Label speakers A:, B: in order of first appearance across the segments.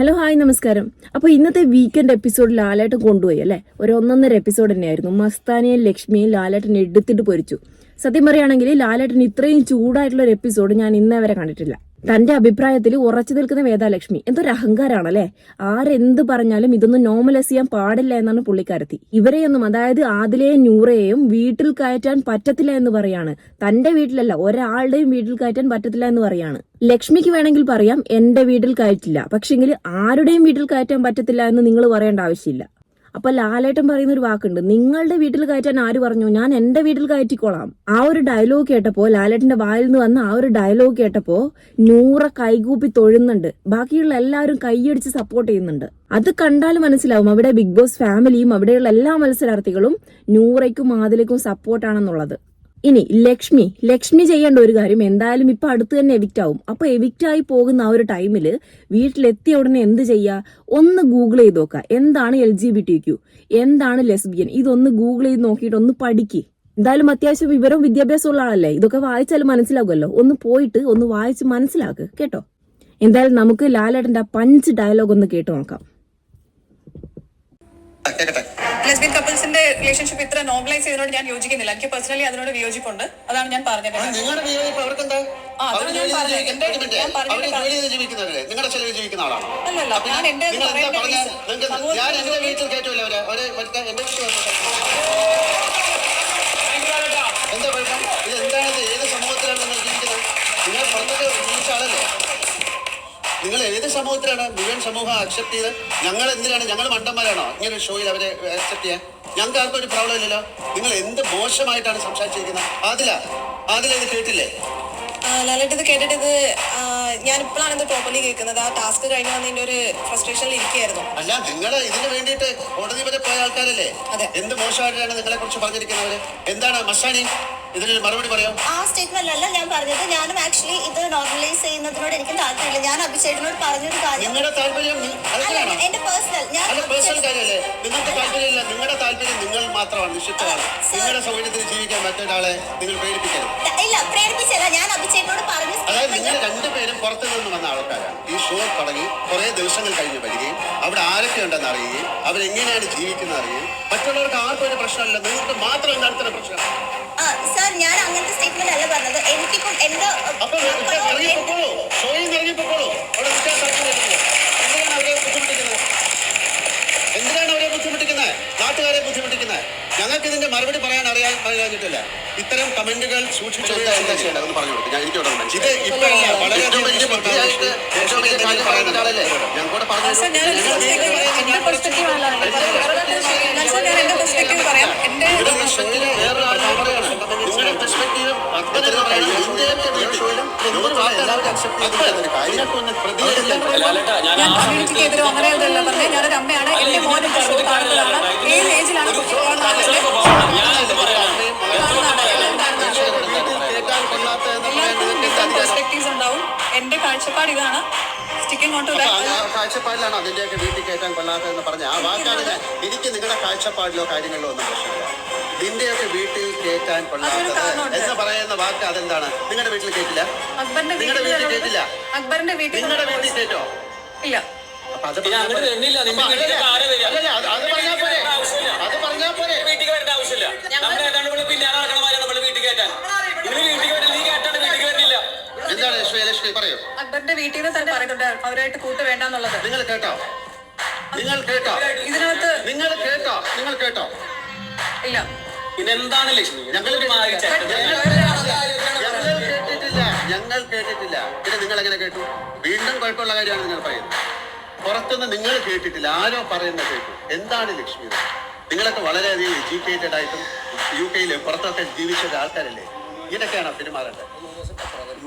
A: Hello hi നമസ്കാരം. അപ്പോൾ ഇന്നത്തെ വീക്കെൻഡ് എപ്പിസോഡ് ലാലേട്ടൻ കൊണ്ടുപോയി അല്ലേ? ഒരു ഒന്നൊന്നര എപ്പിസോഡ് തന്നെയായിരുന്നു. മസ്താനിയും ലക്ഷ്മിയും ലാലേട്ടൻ എടുത്തിട്ട് പൊരിച്ചു. സത്യം പറയുകയാണെങ്കിൽ ലാലേട്ടൻ ഇത്രയും ചൂടായിട്ടുള്ള ഒരു എപ്പിസോഡ് ഞാൻ ഇന്നേ വരെ കണ്ടിട്ടില്ല. തന്റെ അഭിപ്രായത്തിൽ ഉറച്ചു നിൽക്കുന്ന വേദാലക്ഷ്മി എന്തൊരു അഹങ്കാരാണല്ലേ? ആരെന്ത് പറഞ്ഞാലും ഇതൊന്നും നോർമലൈസ് ചെയ്യാൻ പാടില്ല എന്നാണ് പുള്ളിക്കാരത്തി. ഇവരെയൊന്നും അതായത് ആദിലെയും നൂറയെയും വീട്ടിൽ കയറ്റാൻ പറ്റത്തില്ല എന്ന് പറയാണ്. തന്റെ വീട്ടിലല്ല ഒരാളുടെയും വീട്ടിൽ കയറ്റാൻ പറ്റത്തില്ല എന്ന് പറയാണ്. ലക്ഷ്മിക്ക് വേണമെങ്കിൽ പറയാം എന്റെ വീട്ടിൽ കയറ്റില്ല. പക്ഷെങ്കിൽ ആരുടെയും വീട്ടിൽ കയറ്റാൻ പറ്റത്തില്ല എന്ന് നിങ്ങൾ പറയേണ്ട ആവശ്യമില്ല. അപ്പൊ ലാലേട്ടൻ പറയുന്ന ഒരു വാക്കുണ്ട്. നിങ്ങളുടെ വീട്ടിൽ കയറ്റാൻ ആര് പറഞ്ഞു? ഞാൻ എന്റെ വീട്ടിൽ കയറ്റിക്കോളാം. ആ ഒരു ഡയലോഗ് കേട്ടപ്പോ ലാലേട്ടന്റെ വായിൽ നിന്ന് വന്ന ആ ഒരു ഡയലോഗ് കേട്ടപ്പോ നൂറ കൈകൂപ്പി തൊഴുന്നുണ്ട്. ബാക്കിയുള്ള എല്ലാവരും കൈയടിച്ച് സപ്പോർട്ട് ചെയ്യുന്നുണ്ട്. അത് കണ്ടാൽ മനസ്സിലാവും. അവിടെ ബിഗ് ബോസ് ഫാമിലിയും അവിടെയുള്ള എല്ലാ മത്സരാർത്ഥികളും നൂറയ്ക്കും ആദിലേക്കും സപ്പോർട്ടാണെന്നുള്ളത് ഇനി ലക്ഷ്മി ലക്ഷ്മി ചെയ്യേണ്ട ഒരു കാര്യം എന്തായാലും ഇപ്പൊ അടുത്ത് തന്നെ എവിക്റ്റ് ആവും. അപ്പൊ എവിക്റ്റ് ആയി പോകുന്ന ആ ഒരു ടൈമിൽ വീട്ടിലെത്തിയ ഉടനെ എന്ത് ചെയ്യുക ഒന്ന് ഗൂഗിൾ ചെയ്ത് നോക്കുക എന്താണ് L G B T Q എന്താണ് ലെസ്ബിയൻ ഇതൊന്ന് ഗൂഗിൾ ചെയ്ത് നോക്കിയിട്ട് ഒന്ന് പഠിക്ക്. എന്തായാലും അത്യാവശ്യം വിവരം വിദ്യാഭ്യാസം ഉള്ള ആളല്ലേ? ഇതൊക്കെ വായിച്ചാൽ മനസ്സിലാകുമല്ലോ ഒന്ന് പോയിട്ട് ഒന്ന് വായിച്ച് മനസ്സിലാക്ക്. കേട്ടോ? എന്തായാലും നമുക്ക് ലാലേട്ടന്റെ പഞ്ച് ഡയലോഗ് ഒന്ന് കേട്ടു നോക്കാം.
B: ലെസ്ബിയൻ കപ്പിൾസിന്റെ റിലേഷൻഷിപ്പ് ഇത്ര നോർമലൈസ് ചെയ്തതിനോട് ഞാൻ യോജിക്കുന്നില്ല. എനിക്ക് പേഴ്സണലി അതിനോട് വിയോജിപ്പുണ്ട്. അതാണ് ഞാൻ പറഞ്ഞത്
C: നിങ്ങളുടെ വിയോജിപ്പ് അവർക്കെന്താ? നിങ്ങളുടെ ചെലവിൽ ജീവിക്കുന്ന ആളാണോ?
B: അല്ലല്ല ഞാൻ എന്റെ സമൂഹത്തിൽ
C: സമൂഹത്തിലാണ് മുഴുവൻ സമൂഹം അക്സെപ്റ്റ് ചെയ്ത് ഞങ്ങൾ എന്തിനാണ്? ഞങ്ങൾ മണ്ടന്മാരാണോ? ഇങ്ങനെ ഒരു ഷോയിൽ അവരെ അക്സെപ്റ്റ് ചെയ്യാൻ. ഞങ്ങൾക്ക് ആർക്കും ഒരു പ്രോബ്ലം ഇല്ലല്ലോ. നിങ്ങൾ എന്ത് മോശമായിട്ടാണ് സംസാരിച്ചിരിക്കുന്നത്? ആദില ആദില ഇത് കേട്ടില്ലേ?
B: ആ, ലാലേട്ട് ഇത് കേട്ടിട്ട് ഇത് ഞാൻ ഇപ്പോഴാണ് ഇത് പ്രോപ്പർലി കേൾക്കുന്നത്. ആ ടാസ്ക് കഴിഞ്ഞ് വന്നതിന്റെ ഒരു ഫ്രസ്ട്രേഷനിൽ ഇരിക്കുകയായിരുന്നു.
C: അല്ല നിങ്ങൾ ഇതിന് വേണ്ടിയിട്ട് കോടതി വരെ പോയ ആൾക്കാരല്ലേ?
B: അതെ.
C: എന്ത് മോശമായിട്ടാണ് നിങ്ങളെ കുറിച്ച് പറഞ്ഞിരിക്കുന്നവര്? എന്താണ് മസാനി ഇതിനൊരു മറുപടി പറയാം
D: ആ സ്റ്റേറ്റ്മെന്റ് അല്ല ഞാൻ പറഞ്ഞത് ഞാനും ആക്ച്വലി ഇത് നോർമലൈസ് ചെയ്യുന്നതിനോട് എനിക്ക് താല്പര്യമില്ല. ഞാൻ അഭിഷേകിനോട് പറഞ്ഞൊരു കാര്യം.
C: നിങ്ങളുടെ താല്പര്യം
D: എന്റെ പേഴ്സണൽ ഞാൻ
C: പേഴ്സണൽ കാര്യമല്ലേ? നിങ്ങൾക്ക് താല്പര്യമില്ല. നിങ്ങളുടെ താല്പര്യം നിങ്ങൾ മാത്രമാണ്
D: സർ.
C: നിങ്ങളുടെ സൗകര്യത്തിന് ജീവിക്കാൻ മറ്റൊരാളെ നിങ്ങൾ പ്രേരിപ്പിക്കരുത്
D: ഇല്ല പ്രേരിപ്പിച്ചല്ല ഞാൻ അഭിഷേകിനോട് പറഞ്ഞു
C: അതായത് നിങ്ങൾ രണ്ടുപേരും പുറത്തു നിന്ന് വന്ന ആൾക്കാരാണ്. ഈ ഷോ തുടങ്ങി കുറെ ദിവസങ്ങൾ കഴിഞ്ഞ് വരികയും അവിടെ ആരൊക്കെ ഉണ്ടെന്ന് അറിയുകയും അവരെങ്ങനെയാണ് ജീവിക്കുന്നത് അറിയുകയും മറ്റുള്ളവർക്ക് ആർക്കും ഒരു പ്രശ്നമല്ല. നിങ്ങൾക്ക് മാത്രം എന്താണ് പ്രശ്നം?
D: സാർ ഞാൻ അങ്ങനത്തെ സ്റ്റേറ്റ്മെന്റ് അല്ല പറഞ്ഞത്. എനിക്കിപ്പം എന്റെ
C: എന്തിനാണ് അവരെ ബുദ്ധിമുട്ടിക്കുന്നത്? നാട്ടുകാരെ ബുദ്ധിമുട്ടിക്കുന്നത്? ഞങ്ങൾക്ക് ഇതിന്റെ മറുപടി പറയാൻ അറിയാൻ കഴിഞ്ഞിട്ടില്ല. ഇത്തരം കമന്റുകൾ സൂക്ഷിച്ചു എന്താ ചെയ്യേണ്ടത്? ഒന്ന് പറഞ്ഞു കൊടുക്കും ഞാൻ എനിക്ക് ഇത് ഇപ്പോഴല്ല വളരെ ഞാൻ
B: കമ്മ്യൂണിറ്റിക്ക് എതിരോ അങ്ങനെ ഇതല്ല പറഞ്ഞത്. ഞാനൊരു അമ്മയാണ്. എന്റെ എന്റെ ഷോ കാണുന്നതാണ് ഏത് ഏജിലാണ് എല്ലാവർക്കും പെർസ്പെക്ടീവ്സ് ഉണ്ടാവും എന്റെ കാഴ്ചപ്പാട് ഇതാണ് സ്റ്റിക്കിംഗ് ഓൺ ടു
C: കാഴ്ചപ്പാടിലാണ് അതിന്റെയൊക്കെ വീട്ടിൽ കയറ്റാൻ കൊള്ളാത്തതെന്ന് പറഞ്ഞ ആ വാക്കാണ് ഞാൻ എനിക്ക് നിങ്ങളുടെ കാഴ്ചപ്പാടിലോ കാര്യങ്ങളിലോ ഒന്നും പ്രശ്നമില്ല. നിന്റെയൊക്കെ വീട്ടിൽ കയറ്റാൻ കൊള്ളാത്തത് എന്ന് പറയുന്ന വാക്ക് അതെന്താണ്? നിങ്ങളുടെ വീട്ടിൽ കേട്ടില്ല
B: അക്ബറിന്റെ
C: നിങ്ങളുടെ വീട്ടിൽ കേട്ടില്ല
B: അക്ബറിന്റെ വീട്ടിൽ
C: നിങ്ങളുടെ വീട്ടിൽ കേട്ടോ
B: ഇല്ല.
C: അപ്പൊ അത് പറഞ്ഞാൽ പോരെ. അത് പോരെ.
E: വീട്ടിൽ വരേണ്ട ആവശ്യമില്ല. നമ്മുടെ ഏതാണ്ട് പിന്നാലെ നമ്മൾ വീട്ടിൽ കയറ്റാൻ. ഇവർ വീട്ടിൽ
C: എന്താണ് ലക്ഷ്മി ലക്ഷ്മി പറയൂ.
B: അക്ബറിന്റെ വീട്ടിൽ നിന്ന് തന്നെ പറയുന്നുണ്ട് അവരായിട്ട് കൂട്ട് വേണ്ടെന്നുള്ളത്.
C: നിങ്ങൾ കേട്ടോ. നിങ്ങൾ കേട്ടോ.
B: ഇതിനകത്ത്
C: നിങ്ങൾ കേട്ടോ. നിങ്ങൾ കേട്ടോ.
B: ഇല്ല.
E: പിന്നെ എന്താണ് ലക്ഷ്മി?
C: ഞങ്ങൾ കേട്ടിട്ടില്ല. ഞങ്ങൾ കേട്ടിട്ടില്ല. പിന്നെ നിങ്ങൾ എങ്ങനെ കേട്ടു? വീണ്ടും കുഴപ്പമുള്ള കാര്യമാണ് നിങ്ങൾ പറയുന്നത്. പുറത്തുനിന്ന് നിങ്ങൾ കേട്ടിട്ടില്ല. ആരോ പറയുന്ന കേട്ടു. എന്താണ് ലക്ഷ്മി? നിങ്ങളൊക്കെ വളരെയധികം എഡ്യൂക്കേറ്റഡ് ആയിട്ടും യു കെയിൽ പുറത്തൊക്കെ ജീവിച്ച ആൾക്കാരല്ലേ ഇങ്ങനെയൊക്കെയാണോ പെരുമാറേണ്ടത്.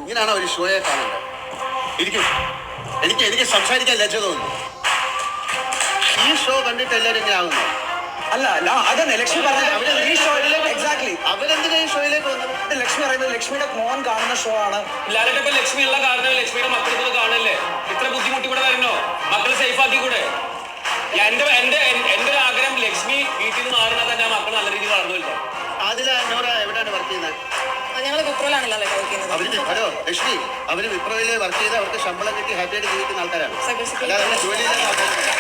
C: ഇങ്ങനെയാണോ ഒരു ഷോയെ കാണേണ്ടത്? ഇരിക്കും. എനിക്ക് എനിക്ക് സംസാരിക്കാൻ ലജ്ജ തോന്നുന്നു. ഈ ഷോ കണ്ടിട്ട് എല്ലാവരും ഇങ്ങനെ ആകുന്നു
F: അല്ല അല്ല അതന്നെ ലക്ഷ്മി പറഞ്ഞത് ഈ ഷോയിലേക്ക് എക്സാക്ട്ലി
C: അവരെന്തിനാ ഈ ഷോയിലേക്ക് വന്നത്?
F: ലക്ഷ്മി പറയുന്നത് ലക്ഷ്മിയുടെ മോൻ കാണുന്ന ഷോ ആണ്.
E: ഇപ്പൊ ലക്ഷ്മി ഉള്ള കാരണം ലക്ഷ്മിയുടെ മക്കൾ ഇത് കാണല്ലേ? ഇത്ര ബുദ്ധിമുട്ടി കൂടെ വരണോ? മക്കളെ സേഫ് ആക്കി കൂടെ എന്റെ എന്റെ എന്റെ ഒരു ആഗ്രഹം ലക്ഷ്മി വീട്ടിൽ നിന്ന് മാറുന്നത് തന്നെ മക്കൾ നല്ല രീതിയിൽ വളർന്നു വലുതാവും
C: ആദില നോറ എവിടെയാണ് വർക്ക് ചെയ്യുന്നത്?
B: ഞങ്ങൾ വിപ്രോയിലാണല്ലോ വർക്ക് ചെയ്യുന്നത്?
C: അവർ ഹലോ ലക്ഷ്മി അവർ വിപ്രോയിൽ വർക്ക് ചെയ്ത് അവർക്ക് ശമ്പളം കിട്ടി ഹാപ്പിയായിട്ട് ജീവിക്കുന്ന ആൾക്കാരാണ്. അല്ലാതെ ജോലിയില്ലാത്ത ആൾക്കാരല്ല.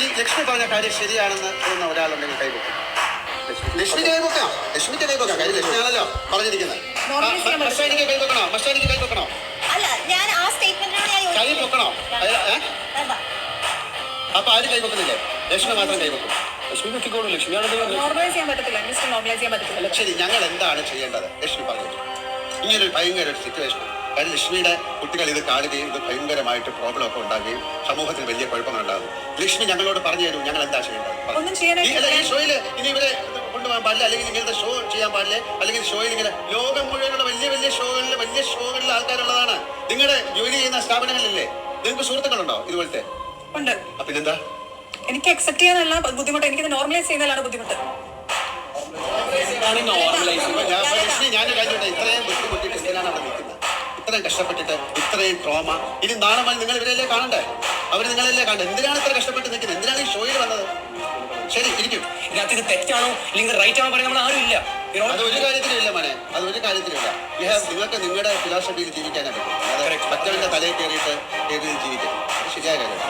C: ഈ ലക്ഷ്മി പറഞ്ഞ കാര്യം ശരിയാണെന്ന് തോന്നുന്ന ഒരാളുണ്ടെങ്കിൽ കൈവക്കും. ലക്ഷ്മി കൈവക്കാം. ലക്ഷ്മിക്ക് കൈവക്കാം. കാര്യം ലക്ഷ്മിയാണല്ലോ പറഞ്ഞിരിക്കുന്നത്.
B: പറ്റും.
C: മസ്റ്റാനിക്ക് കൈവക്കണോ? കൈവക്കണോ?
D: ആ സ്റ്റേറ്റ്മെന്റിനോട് ഞാൻ
C: കൈ
D: യോജിക്കുന്നു.
C: പൊക്കണോ? ഏ? അപ്പൊ ആരും കൈവക്കുന്നില്ലേ? ലക്ഷ്മി മാത്രം കൈവക്കും.
E: ലക്ഷ്മി നോക്കിക്കോളൂ ലക്ഷ്മി
B: നോർമലൈസ് ചെയ്യാൻ പറ്റത്തില്ല. ഇൻഡസ്ട്രി നോർമലൈസ് ചെയ്യാൻ പറ്റത്തില്ല.
C: ശരി ഞങ്ങൾ എന്താണ് ചെയ്യേണ്ടത്? ലക്ഷ്മി പറഞ്ഞു. ഇങ്ങനൊരു ഭയങ്കര ഒരു സിറ്റുവേഷൻ കാര്യം ലക്ഷ്മിയുടെ കുട്ടികൾ ഇത് കാണുകയും ഇത് ഭയങ്കരമായിട്ട് പ്രോബ്ലം ഒക്കെ ഉണ്ടാകുകയും സമൂഹത്തിൽ വലിയ കുഴപ്പങ്ങൾ ഉണ്ടാകും. ലക്ഷ്മി ഞങ്ങളോട് പറഞ്ഞു തരൂ ഞങ്ങൾ എന്താ ചെയ്യേണ്ടത്? ഈ- ഷോയിൽ ഇനി ഇവരെ കൊണ്ടുപോകാൻ പാടില്ല അല്ലെങ്കിൽ ഇങ്ങനത്തെ ഷോ ചെയ്യാൻ പാടില്ല അല്ലെങ്കിൽ ഷോയിൽ ഇങ്ങനെ ലോകം മുഴുവനുള്ള വലിയ വലിയ ഷോകളിൽ വലിയ ഷോകളിൽ ആൾക്കാരുള്ളതാണ്. നിങ്ങളുടെ ജോലി ചെയ്യുന്ന സ്ഥാപനങ്ങളിലല്ലേ? നിങ്ങൾക്ക് സുഹൃത്തുക്കളുണ്ടോ ഇതുപോലത്തെ?
B: ഉണ്ട്.
C: അപ്പൊ ഇതെന്താ
B: എനിക്ക് അക്സെപ്റ്റ് ചെയ്യാനല്ല ബുദ്ധിമുട്ട് എനിക്ക് നോർമലൈസ് ചെയ്യുന്നതിലാണ് ബുദ്ധിമുട്ട്.
C: ഞാൻ കഴിഞ്ഞോട്ടെ ഇത്രയും ബുദ്ധിമുട്ടിട്ട് എന്തിനാണ് അവിടെ നിൽക്കുന്നത്. ഇത്രയും കഷ്ടപ്പെട്ടിട്ട് ഇത്രയും ട്രോമ ഇനി നാളെ നിങ്ങൾ ഇവരല്ലേ കാണണ്ടേ? അവർ നിങ്ങളല്ലേ കാണണ്ടേ? എന്തിനാണ് ഇത്ര കഷ്ടപ്പെട്ട് നിൽക്കുന്നത്? എന്തിനാണ് ഈ ഷോയിൽ വന്നത്? ശരി ഇരിക്കും.
E: ഇതിനകത്ത് ഇത് തെറ്റാണോ? അല്ലെങ്കിൽ റൈറ്റ് ആണോ പറയാൻ നമ്മൾ ആരും ഇല്ല.
C: അത് ഒരു കാര്യത്തിലും ഇല്ല മോനെ. അത് ഒരു കാര്യത്തിലില്ല You have- നിങ്ങൾക്ക് നിങ്ങളുടെ ഫിലോസഫിയിൽ ജീവിക്കാനായിട്ട് പറ്റും. മറ്റവന്റെ തലയിൽ കയറിയിട്ട് കയറി ജീവിക്കാം ശരിയായ കാര്യം